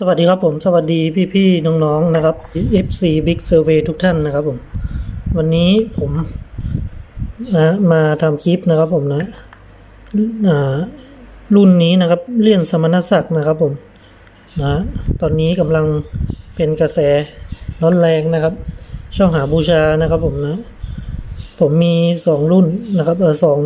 สวัสดีครับผม สวัสดีพี่ๆน้องๆนะครับ FC Big Survey ทุกท่านนะครับผม วันนี้ผมนะมาทำคลิปนะครับผมนะรุ่นนี้นะครับเลี่ยนสมณศักดิ์นะครับผมนะตอนนี้กำลังเป็นกระแสร้อนแรงนะครับ ช่องหาบูชานะครับผมนะ ผมมีสองรุ่นนะครับเออสอง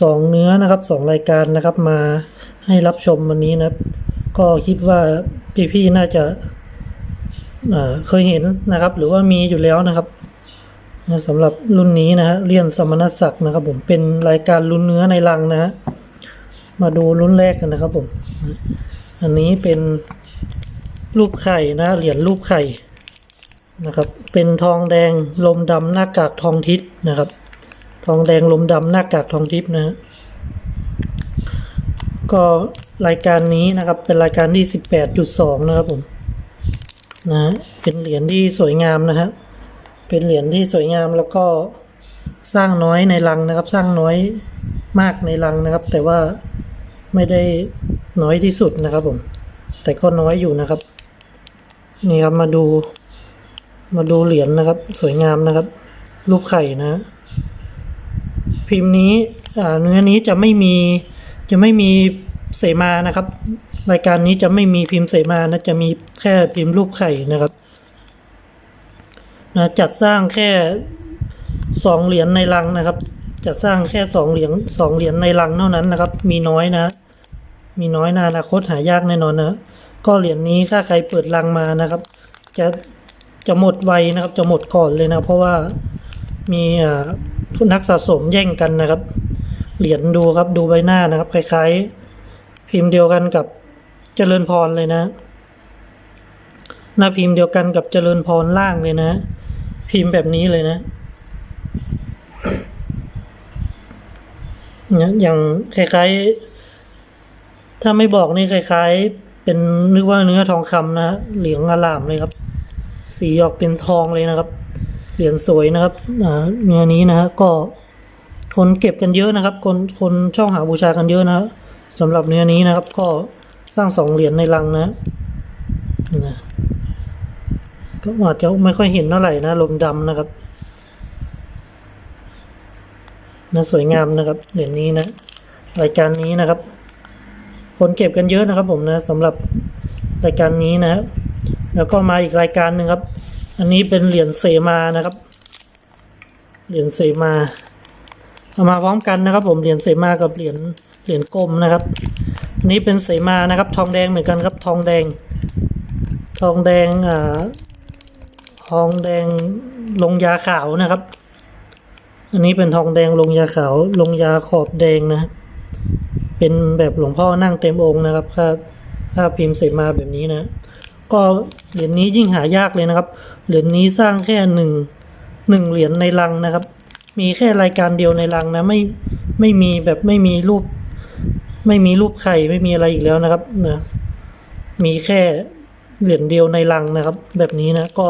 สองเนื้อนะครับสองรายการนะครับ มาให้รับชมวันนี้นะครับ ก็คิดว่าพี่ๆน่าจะเเคยเห็นนะครับ หรือว่ามีอยู่แล้วนะครับสำหรับรุ่นนี้นะฮะเลี่ยนสมณศักดิ์นะครับ ผมเป็นรายการรุ่นเนื้อในลังนะฮะมาดูรุ่นแรกกันนะครับผม อันนี้เป็นรูปไข่นะเหรียญรูปไข่นะครับ เป็นทองแดงลมดำหน้ากากทองทิพย์นะครับ ทองแดงลมดำหน้ากากทองทิพย์นะฮะก็ รายการนี้นะครับเป็นรายการที่ 18.2 นะครับผมนะเป็นเหรียญที่สวยงามนะครับเป็นเหรียญที่สวยงามแล้วก็สร้างน้อยในรังนะครับ สร้างน้อยมากในรังนะครับ แต่ว่าไม่ได้น้อยที่สุดนะครับผม แต่ก็น้อยอยู่นะครับ นี่ครับมาดู มาดูเหรียญนะครับ สวยงามนะครับ รูปไข่นะ พิมพ์นี้เนื้อนี้จะไม่มีจะไม่มี เสมานะครับ รายการนี้จะไม่มีพิมพ์เสมานะจะมีแค่พิมพ์รูปไข่นะครับนะจัดสร้างแค่สองเหรียญในลังนะครับ จัดสร้างแค่สองเหรียญสองเหรียญในลังเท่านั้นนะครับ มีน้อยนะ มีน้อยนาอนาคตหายากแน่นอนนะก็เหรียญนี้ถ้าใครเปิดลังมานะครับ จะจะหมดไวนะครับ จะหมดก่อนเลยนะ เพราะว่ามีอ่านักสะสมแย่งกันนะครับ เหรียญดูครับดูใบหน้านะครับคล้ายๆ พิมพ์เดียวกันกับเจริญพรเลยนะ หน้าพิมพ์เดียวกันกับเจริญพรล่างเลยนะ พิมพ์แบบนี้เลยนะเนี่ยอย่างคล้ายๆ ถ้าไม่บอกนี่คล้ายๆ เป็นนึกว่าเนื้อทองคำนะฮะเหลืองอลามเลยครับ สีออกเป็นทองเลยนะครับ เหรียญสวยนะครับเนื้อนี้นะฮะก็คนเก็บกันเยอะนะครับ คนคนช่องหาบูชากันเยอะนะ สำหรับเนื้อนี้นะครับ ก็สร้างสองเหรียญในลังนะนะก็อาจจะไม่ค่อยเห็นเท่าไหร่นะลมดำนะครับนะสวยงามนะครับเหรียญนี้นะรายการนี้นะครับ คนเก็บกันเยอะนะครับ ผมนะสำหรับรายการนี้นะครับแล้วก็มาอีกรายการหนึ่งครับ อันนี้เป็นเหรียญเสมานะครับ เหรียญเสมาเอามาพร้อมกันนะครับ ผมเหรียญเสมากับเหรียญ เหรียญกลมนะครับอันนี้เป็นเสมานะครับ ทองแดงเหมือนกันครับ ทองแดง ทองแดงอ่าทองแดงลงยาขาวนะครับ อันนี้เป็นทองแดงลงยาขาวลงยาขอบแดงนะ เป็นแบบหลวงพ่อนั่งเต็มองค์นะครับถ้าถ้าพิมพ์เสมาแบบนี้นะ ก็เหรียญนี้ยิ่งหายากเลยนะครับ เหรียญนี้สร้างแค่หนึ่งหนึ่งเหรียญในลังนะครับ มีแค่รายการเดียวในรังนะไม่ไม่มีแบบไม่มีรูป ไม่มีรูปไข่ไม่มีอะไรอีกแล้วนะครับนะมีแค่เหรียญเดียวในรังนะครับ แบบนี้นะก็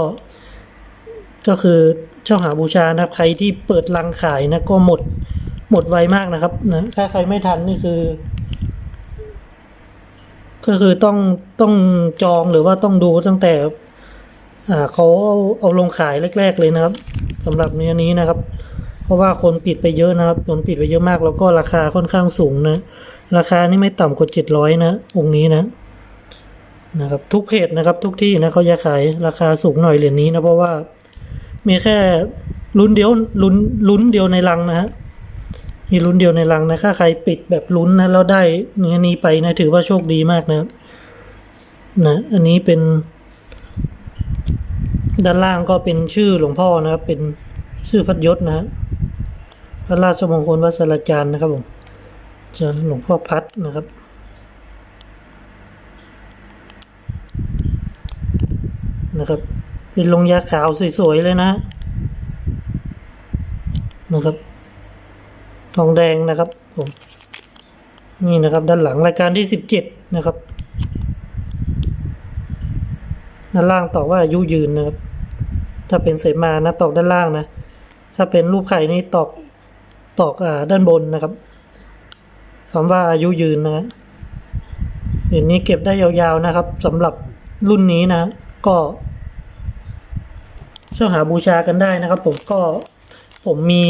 ก็คือเจ้าหาบูชานะครับ ใครที่เปิดรังขายนะก็หมดหมดไวมากนะครับนะถ้าใครไม่ทันนี่คือ ก็คือต้องต้องจองหรือว่าต้องดูตั้งแต่อ่าเขาเอาเอาลงขายแรก ๆ เลยนะครับสำหรับเนื้อนี้นะครับ เพราะว่าคนปิดไปเยอะนะครับคนปิดไปเยอะมาก แล้วก็ราคาค่อนข้างสูงนะ ราคานี่ไม่ต่ำกว่าเจ็ดร้อยนะองค์นี้นะนะครับทุกเพจนะครับทุกที่นะเขาจะขายราคาสูงหน่อยเหรียญนี้นะเพราะว่ามีแค่ลุ้นเดียวลุ้นลุ้นเดียวในรังนะฮะมีลุ้นเดียวในรังนะถ้าใครปิดแบบลุ้นนะแล้วได้เนื้อนี้ไปนะถือว่าโชคดีมากนะครับนะอันนี้เป็น ด้านล่างก็เป็นชื่อหลวงพ่อนะครับ เป็นชื่อพัดยศนะฮะพระราชมงคลวัชรจารย์นะครับผม จะหลวงพ่อพัดนะครับ นะครับเป็นลงยาขาวสวยๆเลยนะ นะครับ ทองแดงนะครับผมนี่นะครับด้านหลังรายการที่สิบเจ็ดนะครับด้านล่างตอกว่าอายุยืนนะครับ ถ้าเป็นเสมานะตอกด้านล่างนะ ถ้าเป็นรูปไข่นี่ตอกตอกอ่าด้านบนนะครับ คำว่าอายุยืนนะเหรียญนี้เก็บได้ยาวๆนะครับสำหรับรุ่นนี้นะ ก็ช่วยหาบูชากันได้นะครับ ผมก็ผมมี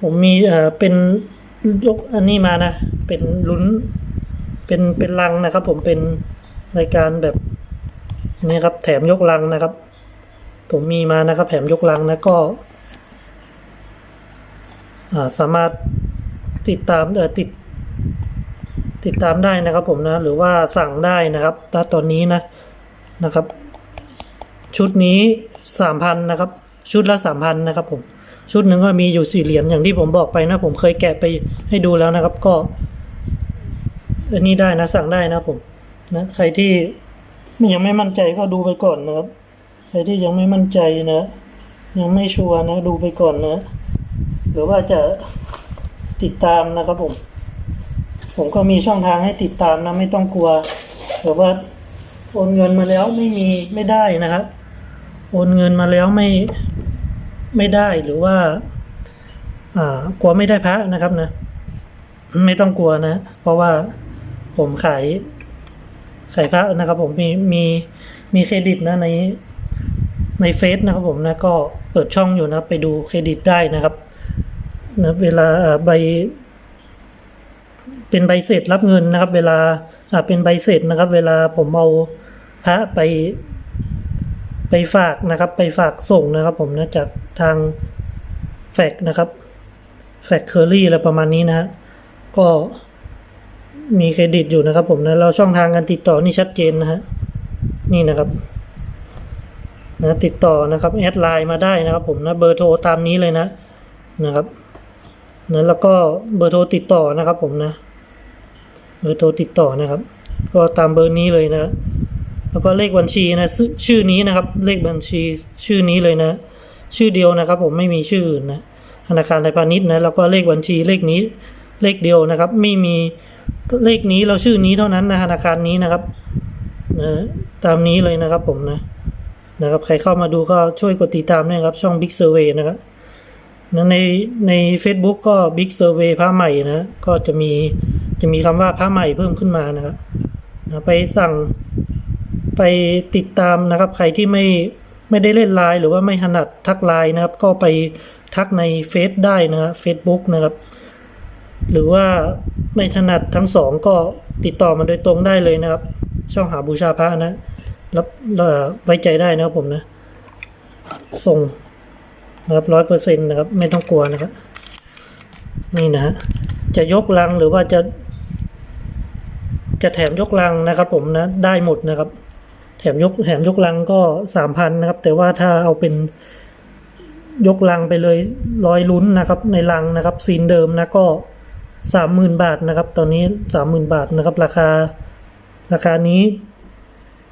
ผมมีเอ่อเป็นยกอันนี้มานะ เป็นลุ้น เป็นเป็นลังนะครับ ผมเป็นรายการแบบนี่ครับ แถมยกลังนะครับ ผมมีมานะครับ แถมยกลังนะก็สามารถ ติดตามเออติด ติดตามได้นะครับผมนะ หรือว่าสั่งได้นะครับณตอนนี้นะนะครับ ชุดนี้สามพันนะครับ ชุดละสามพันนะครับผมชุดหนึ่งก็มีอยู่สี่เหรียญอย่างที่ผมบอกไปนะ ผมเคยแกะไปให้ดูแล้วนะครับ ก็อันนี้ได้นะสั่งได้นะผมนะใครที่ยังไม่มั่นใจก็ดูไปก่อนนะครับ ใครที่ยังไม่มั่นใจนะ ยังไม่ชัวร์นะ ดูไปก่อนนะ หรือว่าจะ ติดตามนะครับผม ผมก็มีช่องทางให้ติดตามนะไม่ต้องกลัวแต่ว่าโอนเงินมาแล้วไม่มีไม่ได้นะครับ โอนเงินมาแล้วไม่ไม่ได้หรือว่าอ่ากลัวไม่ได้พระนะครับนะ ไม่ต้องกลัวนะ เพราะว่าผมขายขายพระนะครับ ผมมีมีมีเครดิตนะในในเฟซนะครับผมนะก็เปิดช่องอยู่นะไปดูเครดิตได้นะครับ นะเวลาใบ เป็นใบเสร็จรับเงินนะครับ เวลาอ่าเป็นใบเสร็จนะครับ เวลาผมเอาพระไป ไปฝากนะครับ ไปฝากส่งนะครับ ผมนะจากทางแฟกนะครับแฟกเคอรี่อะไรประมาณนี้นะฮะก็มีเครดิตอยู่นะครับ ผมนะเราช่องทางการติดต่อนี่ชัดเจนนะฮะนี่นะครับนะติดต่อนะครับแอดไลน์มาได้นะครับ ผมนะเบอร์โทรตามนี้เลยนะนะครับ นะแล้วก็เบอร์โทรติดต่อนะครับ ผมนะ เบอร์โทรติดต่อนะครับ ก็ตามเบอร์นี้เลยนะแล้วก็เลขบัญชีนะชื่อนี้นะครับ เลขบัญชีชื่อนี้เลยนะ ชื่อเดียวนะครับ ผมไม่มีชื่ออื่นนะธนาคารไทยพาณิชย์นะแล้วก็เลขบัญชีเลขนี้เลขเดียวนะครับ ไม่มีเลขนี้เราชื่อนี้เท่านั้นนะธนาคารนี้นะครับนะตามนี้เลยนะครับผมนะนะครับ ใครเข้ามาดูก็ช่วยกดติดตามด้วยครับ ช่อง Big Survey นะครับ นะในใน Facebook ก็ Big Survey พระใหม่นะก็จะมีจะมีคำว่าพระใหม่เพิ่มขึ้นมานะครับนะไปสั่งไปติดตามนะครับ ใครที่ไม่ไม่ได้เล่นไลน์หรือว่าไม่ถนัดทักไลน์นะครับ ก็ไปทักในเฟซได้นะครับเฟซบุ๊กนะครับ หรือว่าไม่ถนัดทั้งสองก็ติดต่อมาโดยตรงได้เลยนะครับ ช่องหาบูชาพระนะรับไว้ใจได้นะครับผมนะ ส่ง นะครับร้อยเปอร์เซ็นต์นะครับ ไม่ต้องกลัวนะครับ นี่นะฮะจะยกลังหรือว่าจะ จะแถมยกลังนะครับ ผมนะ ได้หมดนะครับ แถมยกแถมยกลังก็สามพันนะครับ แต่ว่าถ้าเอาเป็นยกลังไปเลยร้อยลุ้นนะครับ ในลังนะครับ ซีนเดิมนะก็สามหมื่นบาทนะครับ ตอนนี้สามหมื่นบาทนะครับ ราคาราคานี้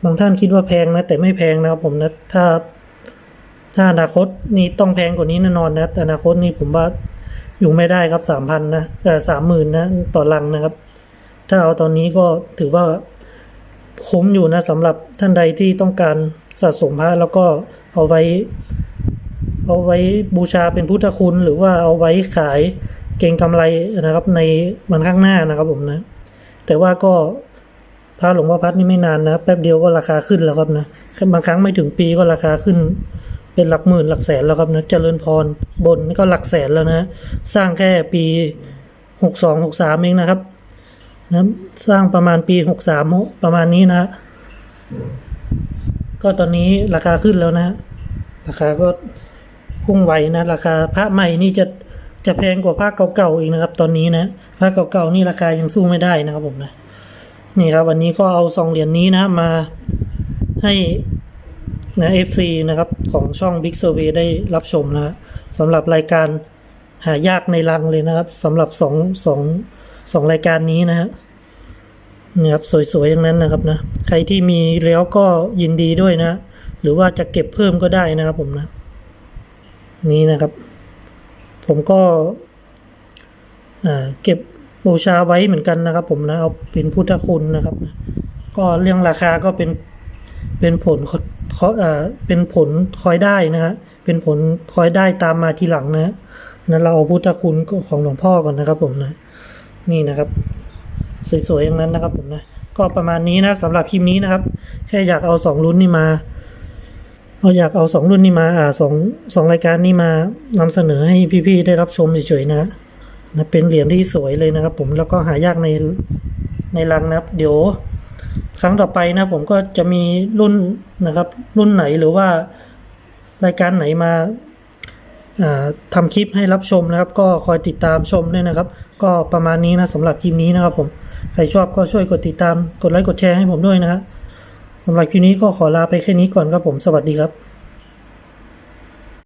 บางท่านคิดว่าแพงนะ แต่ไม่แพงนะครับผมนะถ้า ถ้าอนาคตนี่ต้องแพงกว่านี้แน่นอนนะแต่อนาคตนี่ผมว่าอยู่ไม่ได้ครับสามพันนะเออสามหมื่นนะต่อลังนะครับ ถ้าเอาตอนนี้ก็ถือว่าคุ้มอยู่นะสำหรับท่านใดที่ต้องการสะสมพระแล้วก็เอาไว้ เอาไว้บูชาเป็นพุทธคุณหรือว่าเอาไว้ขายเก่งกำไรนะครับ ในวันข้างหน้านะครับผมนะ แต่ว่าก็พระหลวงพ่อพัดนี่ไม่นานนะแป๊บเดียวก็ราคาขึ้นแล้วครับนะบางครั้งไม่ถึงปีก็ราคาขึ้น เป็นหลักหมื่นหลักแสนแล้วครับนะเจริญพรบนนี่ก็หลักแสนแล้วนะ สร้างแค่ปีหกสองหกสามเองนะครับนะสร้างประมาณปีหกสามประมาณนี้นะ ก็ตอนนี้ราคาขึ้นแล้วนะ ราคาก็พุ่งไวนะ ราคาพระใหม่นี่จะจะแพงกว่าพระเก่าๆอีกนะครับ ตอนนี้นะพระเก่าๆนี่ราคายังสู้ไม่ได้นะครับผมนะนี่ครับ วันนี้ก็เอาซองเหรียญนี้นะมาให้ นะ FC นะครับของช่อง Big Survey ได้รับชมนะสำหรับรายการหายากในรังเลยนะครับสำหรับสองสองสองรายการนี้นะฮะนี่ครับสวยๆอย่างนั้นนะครับนะใครที่มีแล้วก็ยินดีด้วยนะ หรือว่าจะเก็บเพิ่มก็ได้นะครับผมนะนี่นะครับ ผมก็เก็บบูชาไว้เหมือนกันนะครับ ผมนะเอาเป็นพุทธคุณนะครับ ก็เรื่องราคาก็เป็นเป็นผล เป็นผลคอยได้นะฮะเป็นผลคอยได้ตามมาทีหลังนะนะเราเอาพุทธคุณของหลวงพ่อก่อนนะครับผมนะ นี่นะครับ สวยๆอย่างนั้นนะครับผมนะก็ประมาณนี้นะสำหรับคลิปนี้นะครับ แค่อยากเอาสองรุ่นนี้มาเอาอยากเอาสองรุ่นนี้มาอ่าสองสองรายการนี้มานำเสนอให้พี่ๆได้รับชมเฉยๆนะฮะนะเป็นเหรียญที่สวยเลยนะครับ ผมแล้วก็หายากในในรังนะครับ เดี๋ยว ครั้งต่อไปนะผมก็จะมีรุ่นนะครับ รุ่นไหนหรือว่ารายการไหนมาอ่าทำคลิปให้รับชมนะครับ ก็คอยติดตามชมด้วยนะครับ ก็ประมาณนี้นะสำหรับคลิปนี้นะครับผมใครชอบก็ช่วยกดติดตามกดไลค์กดแชร์ให้ผมด้วยนะครับสำหรับคลิปนี้ก็ขอลาไปแค่นี้ก่อนครับผมสวัสดีครับ